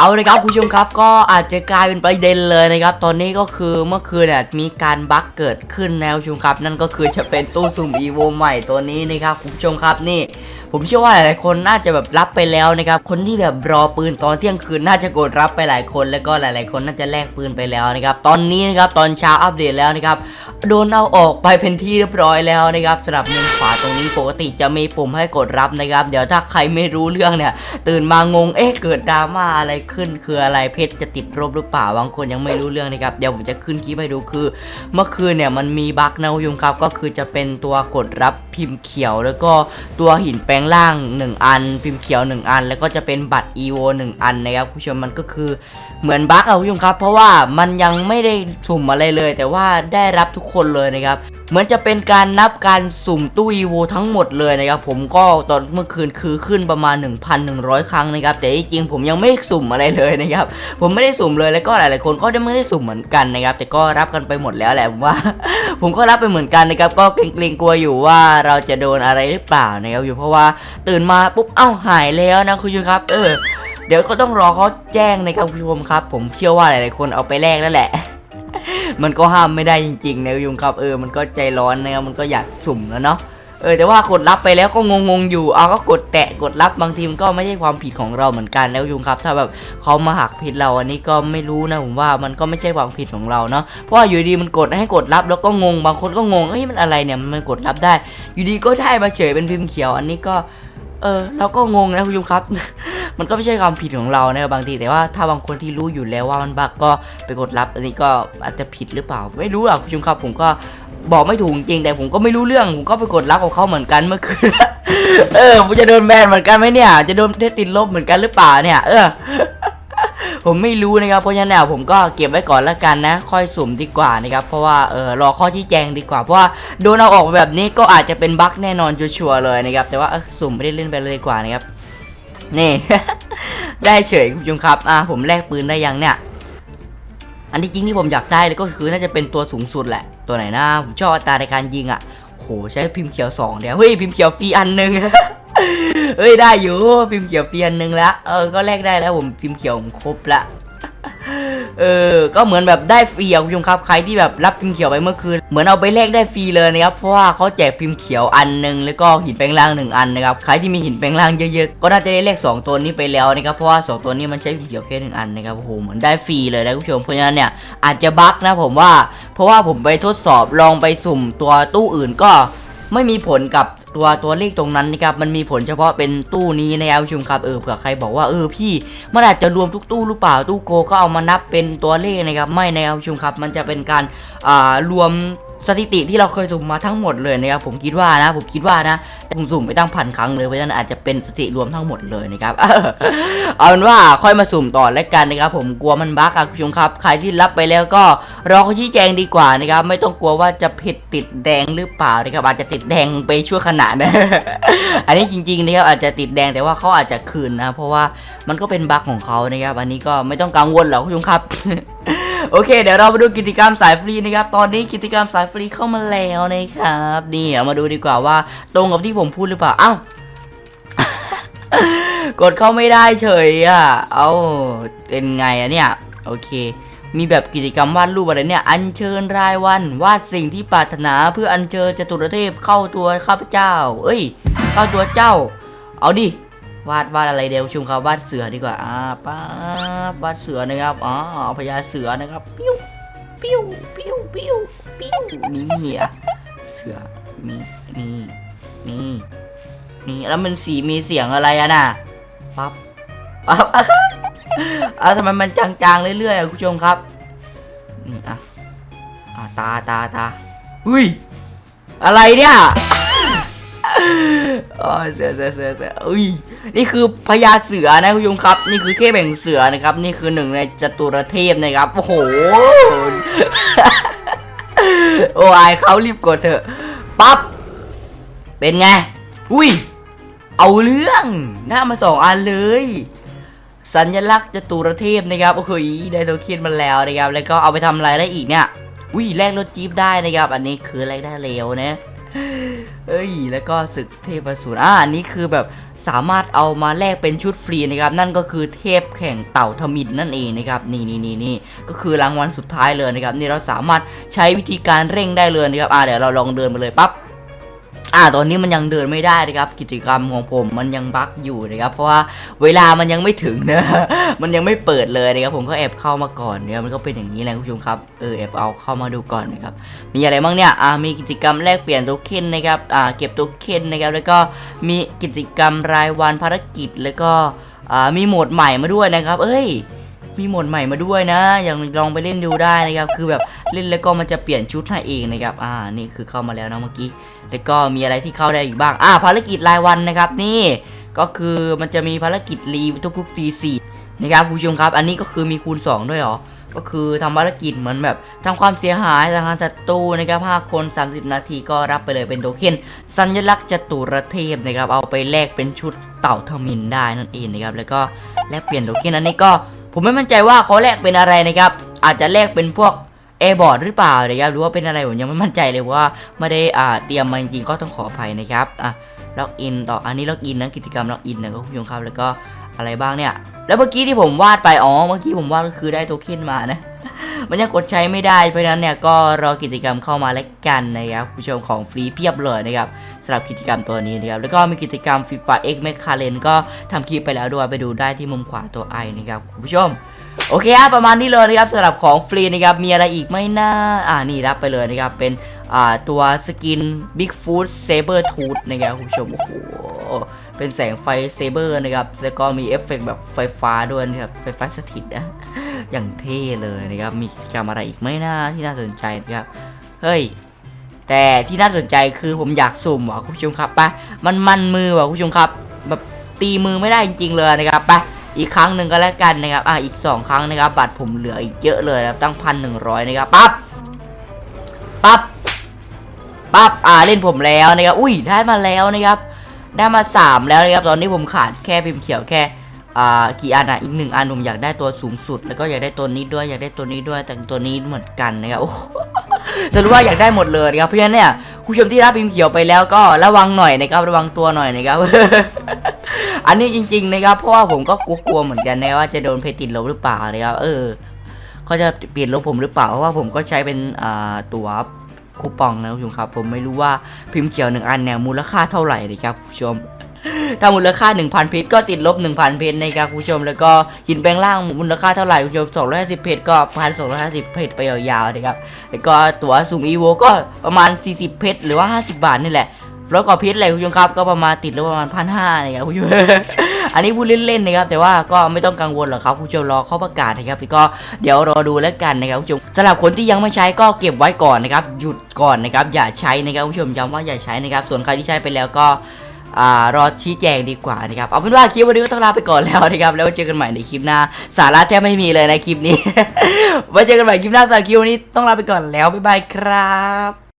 เอาเลยครับผู้ชมครับก็อาจจะกลายเป็นประเด็นเลยนะครับ ตอนนี้ก็คือเมื่อคืนเนี่ยมีการบั๊กเกิดขึ้นนะคุณผู้ชมครับ นั่นก็คือจะเป็นตู้สุ่มอีโวใหม่ตัวนี้นะครับคุณผู้ชมครับนี่ ผมเชื่อว่าหลายๆคนน่าจะแบบรับไปแล้วนะครับคนที่แบบรอปืนตอนเที่ยงคืนน่าจะกดรับไปหลายคนแล้วก็หลาย ๆ คนน่าจะแลกปืนไปแล้วนะครับตอนนี้นะครับตอนเช้าอัปเดตแล้วนะครับโดนเอาออกไปเป็นที่เรียบร้อยแล้วนะครับสำหรับมุมขวาตรงนี้ปกติจะมีปุ่มให้กดรับนะครับ เดี๋ยวถ้าใครไม่รู้เรื่องเนี่ย ตื่นมางงเอ๊ะเกิดดราม่าอะไรขึ้นคืออะไรเพชรจะติดลบหรือเปล่าบางคนยังไม่รู้เรื่องนะครับเดี๋ยวผมจะขึ้นคลิปให้ดูคือ เมื่อคืนเนี่ยมันมีบั๊กนะคุณผู้ชมครับก็คือจะเป็นตัวกดรับพิมพ์เขียว แล้วก็ตัวหินแปลงร่าง 1 อัน พิมพ์เขียว 1 อัน แล้วก็จะเป็นบัตร EVO 1 อันนะครับคุณผู้ชมมันก็คือเหมือนบั๊กอะคุณผู้ชมครับ เพราะว่ามันยังไม่ได้สุ่มอะไรเลย แต่ว่าได้รับทุกคนเลยนะครับ เหมือนจะเป็นการนับการสุ่มตู้ EVO ทั้งหมดเลยนะครับผมก็ตอนเมื่อคืนคือขึ้นประมาณ 1,100 ครั้งนะครับแต่จริงผมยังไม่สุ่มอะไรเลยนะครับผมไม่ได้สุ่มเลยแล้วก็หลายๆคนก็ไม่ได้สุ่มเหมือนกันนะครับแต่ก็รับกันไปหมดแล้วแหละผมว่า ผมก็รับไปเหมือนกันนะครับก็เกรงๆกลัวอยู่ว่าเราจะโดนอะไรหรือเปล่านะครับอยู่เพราะว่าตื่นมาปุ๊บเอ้าหายแล้วนะคุณผู้ชมครับ เออเดี๋ยวก็ต้องรอเขาแจ้งนะครับคุณผู้ชมครับ ผมเชื่อว่าหลายๆคนเอาไปแลกแล้วแหละ มันก็ห้ามไม่ได้จริงๆนะคุณผู้ชมครับเออมันก็ใจร้อนนะมันก็อยากสุ่มแล้วเนาะเออแต่ว่ากดรับไปแล้วก็งงๆอยู่เอาก็กดแตะกดรับบางทีมันก็ไม่ใช่ความผิดของเราเหมือนกันนะคุณผู้ชมครับ ถ้าแบบเขามาหักผิดเราอันนี้ก็ไม่รู้นะผมว่ามันก็ไม่ใช่ความผิดของเราเนาะเพราะว่าอยู่ดีมันกดให้กดรับแล้วก็งงบางคนก็งงเฮ้ยมันอะไรเนี่ยมันกดรับได้ อยู่ดีก็ได้มาเฉยเป็นพิมพ์เขียวอันนี้ก็ เออเราก็งงนะคุณผู้ชมครับ มันก็ไม่ใช่ความผิดของเรานะบางทีแต่ว่าถ้าบางคนที่รู้อยู่แล้วว่ามันบักก็ไปกดรับ อันนี้ก็อาจจะผิดหรือเปล่า ไม่รู้อะคุณผู้ชมครับผมก็บอกไม่ถูกจริงแต่ผมก็ไม่รู้เรื่องผมก็ไปกดรับกับเขาเหมือนกันเมื่อคืนเออผมจะโดนแบนเหมือนกันไหมเนี่ย จะโดนติดลบเหมือนกันหรือเปล่าเนี่ย เออผมไม่รู้นะครับเพราะฉะนั้นผมก็เก็บไว้ก่อนละกันนะ ค่อยสุ่มดีกว่านะครับเพราะว่าเออรอข้อชี้แจงดีกว่าเพราะว่าโดนเอาออกแบบนี้ก็อาจจะเป็นบั๊กแน่นอนชัวร์เลยนะครับแต่ว่าสุ่มไม่ได้เล่นไปเลยดีกว่านะครับ นี่ ได้เฉยคุณผู้ชมครับ อ่าผมแลกปืนได้ยังเนี่ย อันที่จริงที่ผมอยากได้เลยก็คือน่าจะเป็นตัวสูงสุดแหละ ตัวไหนนะผมชอบอัตราในการยิงอะโหใช้พิมพ์เขียวสองเดียวเฮ้ยพิมพ์เขียวฟรีอันหนึ่งเฮ้ยได้อยู่พิมพ์เขียวฟรีอันหนึ่งแล้วเออก็แลกได้แล้วผมพิมพ์เขียวผมครบละ เออ ก็เหมือนแบบได้ฟรีอะคุณผู้ชมครับ ใครที่แบบรับพิมพ์เขียวไปเมื่อคืน เหมือนเอาไปแลกได้ฟรีเลยนะครับ เพราะว่าเขาแจกพิมพ์เขียวอันหนึ่งแล้วก็หินแปลงร่างหนึ่งอันนะครับ ใครที่มีหินแปลงร่างเยอะๆ ก็น่าจะได้เลขสองตัวนี้ไปแล้วนะครับ เพราะว่าสองตัวนี้มันใช้พิมพ์เขียวแค่หนึ่งอันนะครับ โอ้โห เหมือนได้ฟรีเลยนะคุณผู้ชม เพราะฉะนั้นเนี่ยอาจจะบั๊กนะผมว่า เพราะว่าผมไปทดสอบลองไปสุ่มตัวตู้อื่นก็ไม่มีผลกับ ตัวตัวเลขตรงนั้นนะครับมันมีผลเฉพาะเป็นตู้นี้ในเอาชุมครับเออเผื่อใครบอกว่าเออพี่มันอาจจะรวมทุกตู้หรือเปล่าตู้โกก็เอามานับเป็นตัวเลขนะครับไม่ในเอาชุมครับมันจะเป็นการอ่ารวม สถิติที่เราเคยสุ่มมาทั้งหมดเลยนะครับผมคิดว่านะผมคิดว่านะแต่ผมสุ่มไปตั้งพันครั้งเลยเพราะฉะนั้นอาจจะเป็นสถิติรวมทั้งหมดเลยนะครับเอาเป็นว่าค่อยมาสุ่มต่อแล้วกันนะครับผมกลัวมันบั๊กอะคุณผู้ชมครับ ใครที่รับไปแล้วก็รอเขาชี้แจงดีกว่านะครับไม่ต้องกลัวว่าจะผิดติดแดงหรือเปล่านะครับอาจจะติดแดงไปชั่วขณะนะอันนี้จริงๆนะครับอาจจะติดแดงแต่ว่าเขาอาจจะคืนนะ เพราะว่ามันก็เป็นบั๊กของเขานะครับอันนี้ก็ไม่ต้องกังวลหรอกคุณผู้ชมครับ โอเค เดี๋ยวเรามาดูกิจกรรมสายฟรีนะครับ ตอนนี้กิจกรรมสายฟรีเข้ามาแล้วนะครับนี่มาดูดีกว่าว่าตรงกับที่ผมพูดหรือเปล่า เอ้ากดเข้าไม่ได้เฉยอะ เอาเป็นไงอะเนี่ย โอเค มีแบบกิจกรรมวาดรูปอะไรเนี่ย อัญเชิญรายวัน วาดสิ่งที่ปรารถนาเพื่ออัญเชิญจตุรเทพเข้าตัวข้าพเจ้า เอ้ย เข้าตัวเจ้า เอาดิ วาดวาดอะไรเดี๋ยวชุมครับวาดเสือดีกว่าอ่าป้าบวาดเสือนะครับอ๋อพญาเสือนะครับปิ้วปิ้วปิ้วปิ้วปิ้วนี่อะเสือนี่นี่นี่นี่แล้วมันสีมีเสียงอะไรอะน่ะปั๊บปั๊บอะทำไมมันจางๆเรื่อยๆอะคุณผู้ชมครับนี่อะอะตาตาตาอุ้ยอะไรเนี่ย อ๋อเสือเสือเสือเสืออุ้ยนี่คือพญาเสือนะคุณผู้ชมครับ นี่คือเทพแห่งเสือนะครับ นี่คือหนึ่งในจตุรเทพนะครับ โอ้โห โอ้ยเขารีบกดเถอะปั๊บ เป็นไง อุ้ย เอาเรื่องหน้ามาสองอันเลย สัญลักษณ์จตุรเทพนะครับ โอ้โหได้โทเค็นมาแล้วนะครับ แล้วก็เอาไปทำอะไรได้อีกเนี่ย อุ้ยแลกรถจี๊ปได้นะครับ อันนี้คืออะไรได้เร็วนะ เอ้ย แล้วก็ศึกเทพสูรอ่าอันนี้คือแบบสามารถเอามาแลกเป็นชุดฟรีนะครับ นั่นก็คือเทพแข่งเต่าทมิดนั่นเองนะครับนี่นี่นี่นี่ก็คือรางวัลสุดท้ายเลยนะครับ นี่เราสามารถใช้วิธีการเร่งได้เลยนะครับอ่าเดี๋ยวเราลองเดินไปเลยปั๊บ อ่าตอนนี้มันยังเดินไม่ได้นะครับ กิจกรรมของผมมันยังบั๊กอยู่นะครับเพราะว่าเวลามันยังไม่ถึงนะมันยังไม่เปิดเลยนะครับผมก็แอบเข้ามาก่อนเนี่ยมันก็เป็นอย่างนี้แหละคุณผู้ชมครับเออแอบเอาเข้ามาดูก่อนนะครับมีอะไรบ้างเนี่ยอ่ามีกิจกรรมแลกเปลี่ยนโทเค็นนะครับอ่าเก็บโทเค็นนะครับแล้วก็มีกิจกรรมรายวันภารกิจแล้วก็อ่ามีโหมดใหม่มาด้วยนะครับ เอ้ยมีโหมดใหม่มาด้วยนะ อย่างลองไปเล่นดูได้นะครับ คือแบบ เล่นแล้วก็มันจะเปลี่ยนชุดให้เองนะครับอ่านี่คือเข้ามาแล้วนะเมื่อกี้แล้วก็มีอะไรที่เข้าได้อีกบ้าง อ่าภารกิจรายวันนะครับนี่ก็คือมันจะมีภารกิจรีทุกๆตีสี่นะครับคุณผู้ชมครับ อันนี้ก็คือมีคูณ 2 ด้วยเหรอ ก็คือทำภารกิจเหมือนแบบทำความเสียหายสังหารศัตรูนะครับ5คน 30 นาทีก็รับไปเลยเป็นโทเค็นสัญลักษณ์จตุรเทพนะครับเอาไปแลกเป็นชุดเต่าทมินได้นั่นเองนะครับแล้วก็แลกเปลี่ยนโทเค็นอันนี้ก็ผมไม่มั่นใจว่าเขาแลกเป็นอะไรนะครับอาจจะแลกเป็นพวก แอบอร์ดหรือเปล่านะครับหรือว่าเป็นอะไรผมยังไม่มั่นใจเลยว่าไม่ได้อ่าเตรียมมาจริงๆก็ต้องขออภัยนะครับอะล็อกอินต่ออันนี้ล็อกอินนะกิจกรรมล็อกอินนะครับคุณผู้ชมครับแล้วก็อะไรบ้างเนี่ยแล้วเมื่อกี้ที่ผมวาดไปอ๋อเมื่อกี้ผมวาดก็คือได้โทเค็นมานะมันยังกดใช้ไม่ได้เพราะนั้นเนี่ยก็รอกิจกรรมเข้ามาแล้วกันนะครับคุณผู้ชมของฟรีเพียบเลยนะครับสำหรับกิจกรรมตัวนี้นะครับแล้วก็มีกิจกรรม FIFA X m e c a l e n ก็ทำคลิปไปแล้วด้วยไปดูได้ที่มุมขวาตัวไอนะครับคุณผู้ชม โอเคครับประมาณนี้เลยนะครับสำหรับของฟรีนะครับมีอะไรอีกไหม่น่าอ่านี่รับไปเลยนะครับเป็นอ่าตัวสกิน Bigfoot Saber Tooth นะครับคุณผู้ชมโอ้โหเป็นแสงไฟเซเบอร์นะครับแล้วก็มีเอฟเฟกต์แบบไฟฟ้าด้วยนะครับไฟฟ้าสถิตนะอย่างเท่เลยนะครับมีกิจกรรมอะไรอีกไหมนะที่น่าสนใจนะครับเฮ้ยแต่ที่น่าสนใจคือผมอยากสุ่มว่ะคุณผู้ชมครับไปมันมันมือว่ะคุณผู้ชมครับแบบตีมือไม่ได้จริงๆเลยนะครับไป อีกครั้งหนึ่งก็แล้วกันนะครับอะอีก 2 ครั้งนะครับบัตรผมเหลืออีกเยอะเลยนะครับตั้งพันหนึ่งร้อยนะครับปั๊บปั๊บปั๊บอ่าเล่นผมแล้วนะครับอุ้ยได้มาแล้วนะครับ ได้มา 3 แล้วนะครับตอนนี้ผมขาดแค่พิมพ์เขียวแค่อ่ากี่อันอะอีกหนึ่งอันผมอยากได้ตัวสูงสุด แล้วก็อยากได้ตัวนี้ด้วยอยากได้ตัวนี้ด้วยแต่ตัวนี้เหมือนกันนะครับโอ้โหสรุปว่าอยากได้หมดเลยนะครับเพราะฉะนั้นเนี่ยผู้ชมที่รับพิมพ์เขียวไปแล้วก็ระวังหน่อยนะครับระวังตัวหน่อยนะครับ อันนี้จริง ๆ นะครับ เพราะว่าผมก็กลัวๆเหมือนกันนะว่าจะโดนเพจติดลบหรือเปล่านะครับ เออเขาจะเปลี่ยนลบผมหรือเปล่า เพราะว่าผมก็ใช้เป็นตัวคูปองนะคุณผู้ชมครับ ผมไม่รู้ว่าพิมพ์เขียวหนึ่งอันเนี่ยมูลค่าเท่าไหร่นะครับคุณผู้ชมถ้ามูลค่า 1,000 เพชรก็ติดลบ 1,000 เพชรนะครับคุณผู้ชม แล้วก็หินแปลงร่างมูลค่าเท่าไหร่คุณผู้ชม250 เพชรก็ 1,250 เพชรไปยาวๆนะครับ แล้วก็ตั๋วซูมอีโวก็ประมาณ 40 เพชรหรือว่า 50 บาทนี่แหละ แล้วก็เพชรอะไรคุณผู้ชมครับ ก็ประมาณติดลบประมาณพันห้านะครับคุณผู้ชมอันนี้พูดเล่นๆนะครับแต่ว่าก็ไม่ต้องกังวลหรอกครับคุณผู้ชมรอเขาประกาศนะครับแล้วก็เดี๋ยวรอดูแล้วกันนะครับคุณผู้ชมสำหรับคนที่ยังไม่ใช้ก็เก็บไว้ก่อนนะครับหยุดก่อนนะครับอย่าใช้นะครับคุณผู้ชมย้ำว่าอย่าใช้นะครับส่วนใครที่ใช้ไปแล้วก็รอชี้แจงดีกว่านะครับ เอาเป็นว่าคลิปวันนี้ก็ต้องลาไปก่อนแล้วนะครับ แล้วเจอกันใหม่ในคลิปหน้า สาระแทบไม่มีเลยในคลิปนี้ไว้เจอกันใหม่คลิปหน้าสำหรับคลิปวันนี้ต้องลาไปก่อนแล้ว บ๊ายบายครับ